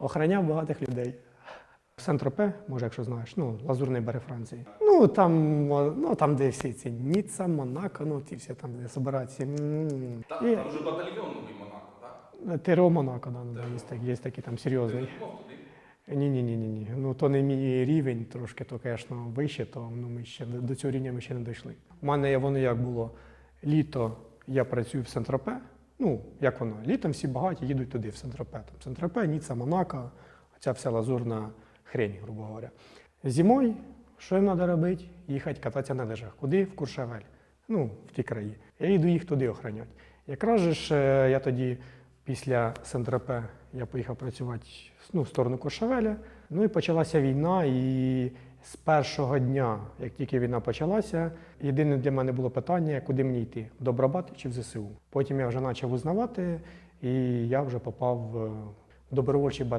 Охраняв багатих людей. Сент-Тропе, може, якщо знаєш, ну, Лазурний берег Франції. Ну, там, ну, там, де всі ці Ніцца, Монако, ну, ті всі там, де збираються. м, Та, І- там вже батальйон новий Монако, так? ТРО Монако, да, ну, да, є, є такі там серйозний. Туди? Ні, ні. Ну то не мій рівень, трошки, то, звісно, вище, то ну, ми ще до цього рівня ми ще не дійшли. У мене воно як було літо, я працюю в Сент-Тропе. Ну, як воно? Літом всі багаті їдуть туди, в Сент-Тропе. Там Сент-Тропе, Ніцца, Монако, ця вся лазурна хрень, грубо говоря. Зимою, що їм треба робити? Їхати кататися на лижах. Куди? В Куршавель. Ну, в ті краї. Я їду їх туди охороняти. Якраз же ж е, я тоді після Сент-Тропе я поїхав працювати ну, в сторону Куршавеля. Ну і почалася війна, і з першого дня, як тільки війна почалася, єдине для мене було питання, куди мені йти: в Добробат чи в ЗСУ. Потім я вже почав узнавати, і я вже попав в добровольчий